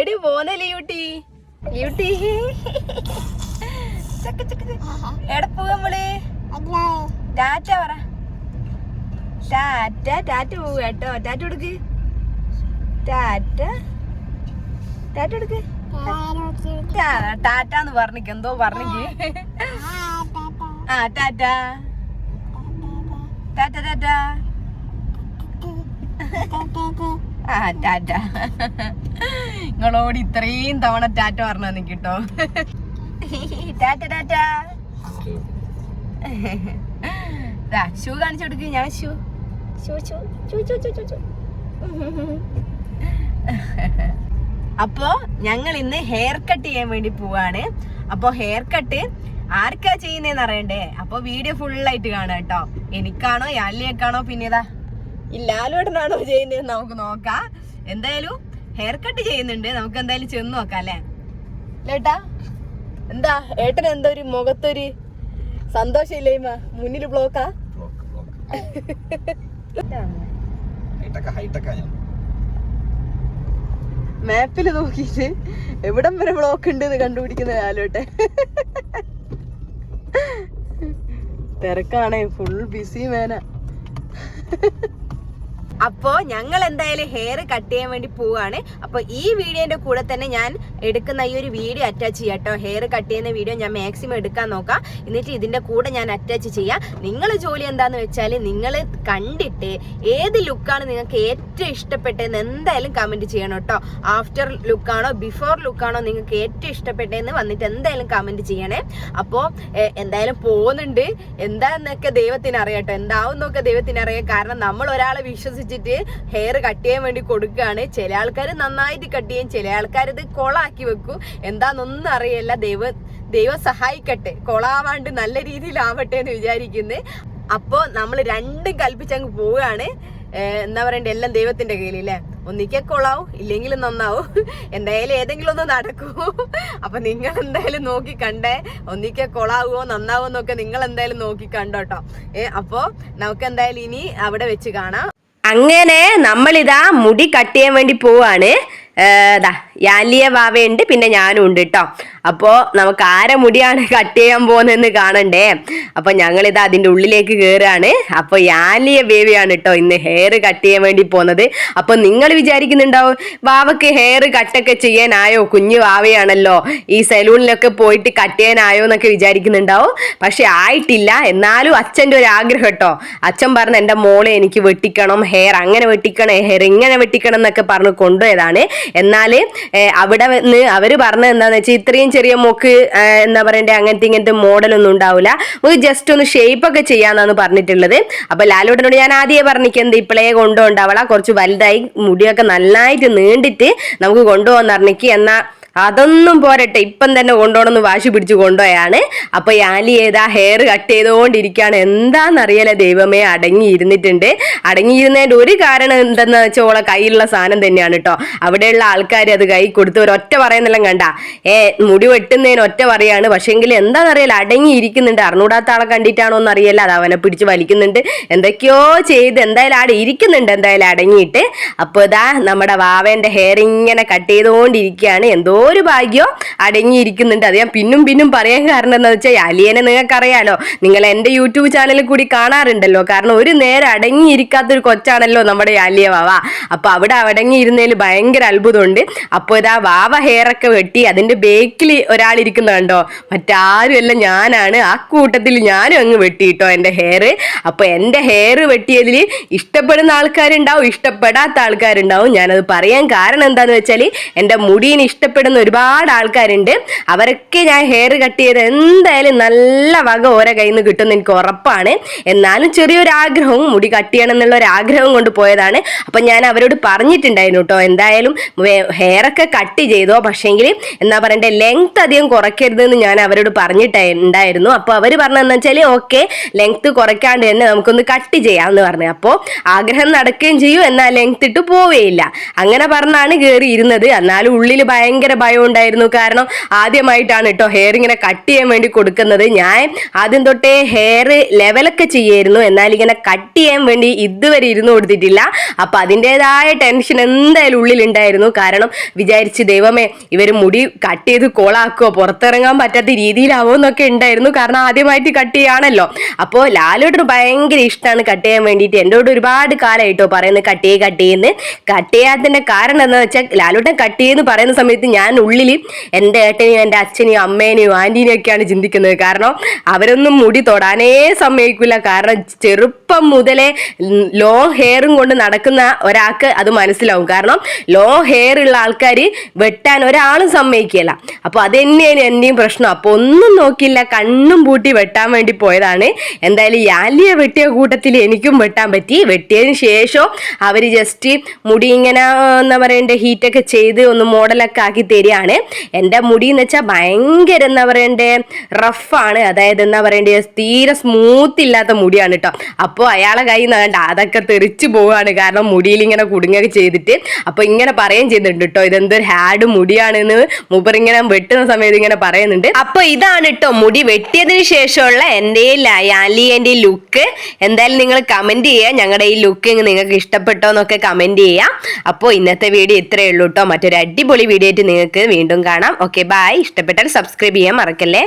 എടി പോന്നല്ലേ യൂട്ടി ചക്ക ചക്ക ചക്ക. എവിടെ പോവാ നമ്മൾ ടാറ്റ പറ. ടാറ്റ ടാറ്റ പോവുക കേട്ടോ. ടാറ്റ കൊടുക്ക്. ടാറ്റ. ടാറ്റ കൊടുക്ക്. ടാറ്റ എന്ന് പറഞ്ഞിക്ക്. എന്തോ പറഞ്ഞിക്ക്. ആ ടാറ്റ. ടാറ്റ ടാറ്റ. നിങ്ങളോട് ഇത്രയും തവണ ടാറ്റ പറഞ്ഞു നിൽക്കിട്ടോ ടാറ്റ ടാറ്റ ഷൂ കാണിച്ചു കൊടുക്കും ഞാൻ shoe. Shoe shoe shoe shoe അപ്പോ ഞങ്ങൾ ഇന്ന് ഹെയർ കട്ട് ചെയ്യാൻ വേണ്ടി പോവാണ്. അപ്പോ ഹെയർ കട്ട് ആർക്കാ ചെയ്യുന്നേന്ന് അറിയണ്ടേ? അപ്പൊ വീഡിയോ ഫുള്ളായിട്ട് കാണാം കേട്ടോ. എനിക്കാണോ യാലിയേക്കാണോ പിന്നെ ഇതാ ഈ ലാലുവേട്ടനാണോ ചെയ്യുന്നതെന്ന് നമുക്ക് നോക്കാം. എന്തായാലും ഹെയർ കട്ട് ചെയ്യുന്നുണ്ട്. നമുക്ക് എന്തായാലും ചെന്ന് നോക്കാം അല്ലേ? ലേട്ടാ എന്താ ഏട്ടൻ എന്താ ഒരു മുഖത്തൊരു സന്തോഷമില്ലേമ മുന്നിൽ ബ്ലോക്കാ മാപ്പിൽ നോക്കിട്ട് മാപ്പിൽ നോക്കിയിട്ട് എവിടം വരെ ബ്ലോക്ക് ഉണ്ട് എന്ന് കണ്ടുപിടിക്കുന്ന ആലോട്ടെ തിരക്കാണേ ഫുൾ ബിസി മേന അപ്പോ ഞങ്ങൾ എന്തായാലും ഹെയർ കട്ട് ചെയ്യാൻ വേണ്ടി പോവാണ്. അപ്പോൾ ഈ വീഡിയോന്റെ കൂടെ തന്നെ ഞാൻ എടുക്കുന്ന ഈ ഒരു വീഡിയോ അറ്റാച്ച് ചെയ്യാം കേട്ടോ ഹെയർ കട്ട് ചെയ്യുന്ന വീഡിയോ ഞാൻ മാക്സിമം എടുക്കാൻ നോക്കാം. എന്നിട്ട് ഇതിന്റെ കൂടെ ഞാൻ അറ്റാച്ച് ചെയ്യാം. നിങ്ങൾ ജോലി എന്താന്ന് വെച്ചാൽ നിങ്ങൾ കണ്ടിട്ട് ഏത് ലുക്കാണ് നിങ്ങൾക്ക് ഏറ്റവും ഇഷ്ടപ്പെട്ടതെന്ന് എന്തായാലും കമന്റ് ചെയ്യണം കേട്ടോ ആഫ്റ്റർ ലുക്കാണോ ബിഫോർ ലുക്കാണോ നിങ്ങൾക്ക് ഏറ്റവും ഇഷ്ടപ്പെട്ടതെന്ന് വന്നിട്ട് എന്തായാലും കമന്റ് ചെയ്യണേ. അപ്പോൾ എന്തായാലും പോകുന്നുണ്ട്. എന്താന്നൊക്കെ ദൈവത്തിനറിയാം കേട്ടോ എന്താവും എന്നൊക്കെ ദൈവത്തിന് അറിയാം. കാരണം നമ്മൾ ഒരാളെ വിശ്വസിച്ചിട്ട് ഹെയർ കട്ട് ചെയ്യാൻ വേണ്ടി കൊടുക്കുകയാണ്. ചില ആൾക്കാർ നന്നായിട്ട് കട്ട് ചെയ്യും ചില ആൾക്കാർ ഇത് കൊളാക്കി വെക്കും. എന്താണെന്നൊന്നും അറിയില്ല. ദൈവ ദൈവം സഹായിക്കട്ടെ. കൊളാവാണ്ട് നല്ല രീതിയിലാവട്ടെ എന്ന് വിചാരിക്കുന്നത് അപ്പോൾ നമ്മൾ രണ്ടും കൽപ്പിച്ചങ്ങ് പോവുകയാണ്. എന്താ പറയണ്ടേ? എല്ലാം ദൈവത്തിന്റെ കയ്യിൽ അല്ലേ ഒന്നിക്കെ കൊള്ളാവും ഇല്ലെങ്കിൽ നന്നാവും. എന്തായാലും ഏതെങ്കിലും ഒന്ന് നടക്കൂ. അപ്പൊ നിങ്ങൾ എന്തായാലും നോക്കി കണ്ടേ. ഒന്നിക്കെ കൊളാവോ നന്നാവോ എന്നൊക്കെ നിങ്ങൾ എന്തായാലും നോക്കി കണ്ടോട്ടോ. ഏ അപ്പോ നമുക്ക് എന്തായാലും ഇനി അവിടെ വെച്ച് കാണാം. അങ്ങനെ നമ്മളിതാ മുടി കട്ട് ചെയ്യാൻ വേണ്ടി പോവാണ്. ദാ യാലിയ വാവയുണ്ട് പിന്നെ ഞാനും ഉണ്ട് കേട്ടോ അപ്പോൾ നമുക്ക് ആരെ മുടിയാണ് കട്ട് ചെയ്യാൻ പോകുന്നതെന്ന് കാണണ്ടേ? അപ്പോൾ ഞങ്ങളിത് അതിന്റെ ഉള്ളിലേക്ക് കയറുകയാണ് അപ്പോൾ യാലിയ ബേബിയാണ് കേട്ടോ ഇന്ന് ഹെയർ കട്ട് ചെയ്യാൻ വേണ്ടി പോകുന്നത്. അപ്പോൾ നിങ്ങൾ വിചാരിക്കുന്നുണ്ടാവും വാവക്ക് ഹെയർ കട്ടൊക്കെ ചെയ്യാനായോ? കുഞ്ഞു വാവയാണല്ലോ. ഈ സലൂണിലൊക്കെ പോയിട്ട് കട്ട് ചെയ്യാനായോ എന്നൊക്കെ വിചാരിക്കുന്നുണ്ടാവും. പക്ഷെ ആയിട്ടില്ല. എന്നാലും അച്ഛന്റെ ഒരു ആഗ്രഹം കേട്ടോ അച്ഛൻ പറഞ്ഞ എന്റെ മോളെ എനിക്ക് വെട്ടിക്കണം ഹെയർ അങ്ങനെ വെട്ടിക്കണം ഹെയർ ഇങ്ങനെ വെട്ടിക്കണം എന്നൊക്കെ പറഞ്ഞ് കൊണ്ടുപോയതാണ്. എന്നാൽ അവിടെ നിന്ന് അവർ പറഞ്ഞത് എന്താണെന്ന് വെച്ചാൽ ഇത്രയും ചെറിയ മോക്ക് എന്താ പറയണ്ടേ അങ്ങനത്തെ ഇങ്ങനത്തെ മോഡലൊന്നും ഉണ്ടാവില്ല നമുക്ക് ജസ്റ്റ് ഒന്ന് ഷേപ്പ് ഒക്കെ ചെയ്യാന്നാണ് പറഞ്ഞിട്ടുള്ളത്. അപ്പോൾ ലാലോട്ടനോട് ഞാൻ ആദ്യമേ പറഞ്ഞിരിക്കുന്നത് ഇപ്പോഴേ കൊണ്ടുപോകണ്ടാവള കുറച്ച് വലുതായി മുടിയൊക്കെ നന്നായിട്ട് നീണ്ടിട്ട് നമുക്ക് കൊണ്ടുപോകാൻ പറഞ്ഞിക്ക്. എന്നാ അതൊന്നും പോരട്ടെ ഇപ്പം തന്നെ കൊണ്ടുപോകണമെന്ന് വാശി പിടിച്ച് കൊണ്ടുപോയാണ്. അപ്പൊ യാലി ഏതാ ഹെയർ കട്ട് ചെയ്തുകൊണ്ടിരിക്കുകയാണ്. എന്താണെന്നറിയാലോ ദൈവമേ അടങ്ങിയിരുന്നിട്ടുണ്ട്. അടങ്ങിയിരുന്നതിന്റെ ഒരു കാരണം എന്തെന്ന് വെച്ചാൽ ഓളെ കയ്യിലുള്ള സാധനം തന്നെയാണ് കേട്ടോ അവിടെയുള്ള ആൾക്കാർ അത് കൈ കൊടുത്ത് ഒരൊറ്റ പറയുന്നെല്ലാം കണ്ട. ഏ മുടി വെട്ടുന്നതിന് ഒറ്റ പറയാണ്. പക്ഷെങ്കിൽ എന്താണെന്നറിയില്ല അടങ്ങിയിരിക്കുന്നുണ്ട്. അറിഞ്ഞൂടാത്ത ആളെ കണ്ടിട്ടാണോ എന്ന് അറിയില്ല അത് അവനെ പിടിച്ച് വലിക്കുന്നുണ്ട്. എന്തൊക്കെയോ ചെയ്ത് എന്തായാലും ആടെ ഇരിക്കുന്നുണ്ട് എന്തായാലും അടങ്ങിയിട്ട്. അപ്പോൾ ഇതാ നമ്മുടെ വാവേന്റെ ഹെയർ ഇങ്ങനെ കട്ട് ചെയ്തുകൊണ്ടിരിക്കുകയാണ്. എന്തോ ഒരു ഭാഗ്യം അടങ്ങിയിരിക്കുന്നുണ്ട്. അത് ഞാൻ പിന്നും പിന്നും പറയാൻ കാരണം എന്താണെന്ന് വെച്ചാൽ അലിയനെ നിങ്ങൾക്കറിയാലോ നിങ്ങൾ എന്റെ യൂട്യൂബ് ചാനലിൽ കൂടി കാണാറുണ്ടല്ലോ. കാരണം ഒരു നേരം അടങ്ങിയിരിക്കാത്തൊരു കൊച്ചാണല്ലോ നമ്മുടെ അലിയ വാവ. അപ്പോൾ അവിടെ അടങ്ങിയിരുന്നതിൽ ഭയങ്കര അത്ഭുതമുണ്ട്. അപ്പോൾ ഇതാ വാവ ഹെയർ ഒക്കെ വെട്ടി അതിന്റെ ബേക്കിൽ ഒരാൾ ഇരിക്കുന്ന കണ്ടോ? മറ്റാരുമല്ല ഞാനാണ് ആ കൂട്ടത്തിൽ ഞാനും അങ്ങ് വെട്ടിയിട്ടോ എന്റെ ഹെയർ അപ്പോൾ എന്റെ ഹെയർ വെട്ടിയതിൽ ഇഷ്ടപ്പെടുന്ന ആൾക്കാരുണ്ടാവും ഇഷ്ടപ്പെടാത്ത ആൾക്കാരുണ്ടാവും. ഞാനത് പറയാൻ കാരണം എന്താന്ന് വെച്ചാൽ എന്റെ മുടിയിന് ഇഷ്ടപ്പെടുന്ന ഒരുപാട് ആൾക്കാരുണ്ട്. അവരൊക്കെ ഞാൻ ഹെയർ കട്ട് ചെയ്ത് എന്തായാലും നല്ല വക ഓരോ കയ്യിൽ നിന്ന് കിട്ടുമെന്ന് എനിക്ക് ഉറപ്പാണ്. എന്നാലും ചെറിയൊരു ആഗ്രഹവും മുടി കട്ട് ചെയ്യണം എന്നുള്ള ഒരു ആഗ്രഹം കൊണ്ട് പോയതാണ്. അപ്പം ഞാൻ അവരോട് പറഞ്ഞിട്ടുണ്ടായിരുന്നു കേട്ടോ എന്തായാലും ഹെയറൊക്കെ കട്ട് ചെയ്തോ പക്ഷേങ്കിൽ എന്താ പറയണ്ടേ ലെങ്ത് അധികം കുറയ്ക്കരുതെന്ന് ഞാൻ അവരോട് പറഞ്ഞിട്ടുണ്ടായിരുന്നു. അപ്പോൾ അവർ പറഞ്ഞതെന്ന് വെച്ചാൽ ഓക്കെ ലെങ്ത് കുറയ്ക്കാണ്ട് തന്നെ നമുക്കൊന്ന് കട്ട് ചെയ്യാമെന്ന് പറഞ്ഞു. അപ്പോൾ ആഗ്രഹം നടക്കുകയും ചെയ്യും എന്നാൽ ലെങ്ത് ഇട്ട് പോവേയില്ല. അങ്ങനെ പറഞ്ഞാണ് കയറി ഇരുന്നത് എന്നാലും ഉള്ളിൽ ഭയങ്കര ഭയം ഉണ്ടായിരുന്നു. കാരണം ആദ്യമായിട്ടാണ് കേട്ടോ ഹെയർ ഇങ്ങനെ കട്ട് ചെയ്യാൻ വേണ്ടി കൊടുക്കുന്നത്. ഞാൻ ആദ്യം തൊട്ടേ ഹെയർ ലെവലൊക്കെ ചെയ്യായിരുന്നു. എന്നാൽ ഇങ്ങനെ കട്ട് ചെയ്യാൻ വേണ്ടി ഇതുവരെ ഇരുന്ന് കൊടുത്തിട്ടില്ല. അപ്പൊ അതിന്റെതായ ടെൻഷൻ എന്തായാലും ഉള്ളിലുണ്ടായിരുന്നു. കാരണം വിചാരിച്ച് ദൈവമേ ഇവർ മുടി കട്ട് ചെയ്ത് കോളാക്കുമോ പുറത്തിറങ്ങാൻ പറ്റാത്ത രീതിയിലാവോ എന്നൊക്കെ ഉണ്ടായിരുന്നു. കാരണം ആദ്യമായിട്ട് കട്ട് ചെയ്യാണല്ലോ അപ്പോൾ ലാലോട്ടിന് ഭയങ്കര ഇഷ്ടമാണ് കട്ട് ചെയ്യാൻ വേണ്ടിയിട്ട്. എന്നോട് ഒരുപാട് കാലമായിട്ടോ പറയുന്നത് കട്ട് ചെയ്യ് കട്ട് ചെയ്യുന്നത് കട്ട് ചെയ്യാത്തതിന്റെ കാരണം എന്താണെന്ന് വെച്ചാൽ ലാലോട്ടൻ കട്ട് ചെയ്യുന്നു പറയുന്ന സമയത്ത് ഞാൻ ഉള്ളിൽ എന്റെ ഏട്ടനെയും എന്റെ അച്ഛനെയും അമ്മേനെയും ആന്റീനെയും ഒക്കെയാണ് ചിന്തിക്കുന്നത്. കാരണം അവരൊന്നും മുടി തൊടാനേ സമ്മതിക്കില്ല. കാരണം ചെറുപ്പം മുതലേ ലോങ് ഹെയറും കൊണ്ട് നടക്കുന്ന ഒരാൾക്ക് അത് മനസ്സിലാവും. കാരണം ലോങ് ഹെയർ ഉള്ള ആൾക്കാർ വെട്ടാൻ ഒരാളും സമ്മതിക്കില്ല അപ്പോൾ അത് തന്നെയാണ് എന്റെയും പ്രശ്നം. അപ്പോൾ ഒന്നും നോക്കിയില്ല. കണ്ണും പൂട്ടി വെട്ടാൻ വേണ്ടി പോയതാണ്. എന്തായാലും യാലിയ വെട്ടിയ കൂട്ടത്തിൽ എനിക്കും വെട്ടാൻ പറ്റി. വെട്ടിയതിന് ശേഷം അവർ ജസ്റ്റ് മുടി ഇങ്ങനെ എന്താ പറയണ്ടേ ഹീറ്റൊക്കെ ചെയ്ത് ഒന്ന് മോഡലൊക്കെ ആക്കി തരികയാണ് എന്റെ മുടി എന്ന് വെച്ചാൽ ഭയങ്കര എന്താ പറയണ്ടേ റഫാണ് അതായത് എന്താ പറയണ്ടേ തീരെ സ്മൂത്ത് ഇല്ലാത്ത മുടിയാണ് കേട്ടോ അപ്പോൾ അയാളെ കയ്യിൽ നിന്ന് കണ്ട അതൊക്കെ തെറിച്ച് പോവുകയാണ് കാരണം മുടിയിൽ ഇങ്ങനെ കുടുങ്ങൊക്കെ ചെയ്തിട്ട് അപ്പോൾ ഇങ്ങനെ പറയുകയും ചെയ്തിട്ടുണ്ട് കേട്ടോ ഇതെന്തൊരു ഹാഡ് മുടിയാണെന്ന് മൂപ്പർ ഇങ്ങനെ വെട്ടുന്ന സമയത്ത് ഇങ്ങനെ പറയുന്നുണ്ട്. അപ്പൊ ഇതാണ് കേട്ടോ മുടി വെട്ടിയതിന് ശേഷമുള്ള എന്റെ യാലിയന്റെ ലുക്ക് എന്തായാലും നിങ്ങൾ കമന്റ് ചെയ്യുക. ഞങ്ങളുടെ ഈ ലുക്ക് നിങ്ങൾക്ക് ഇഷ്ടപ്പെട്ടോ എന്നൊക്കെ കമന്റ് ചെയ്യാം അപ്പോൾ ഇന്നത്തെ വീഡിയോ ഇത്രയേ ഉള്ളൂ കേട്ടോ മറ്റൊരു അടിപൊളി വീഡിയോ ആയിട്ട് നിങ്ങൾക്ക് വീണ്ടും കാണാം. ഓക്കെ ബൈ ഇഷ്ടപ്പെട്ടാൽ സബ്സ്ക്രൈബ് ചെയ്യാൻ മറക്കല്ലേ?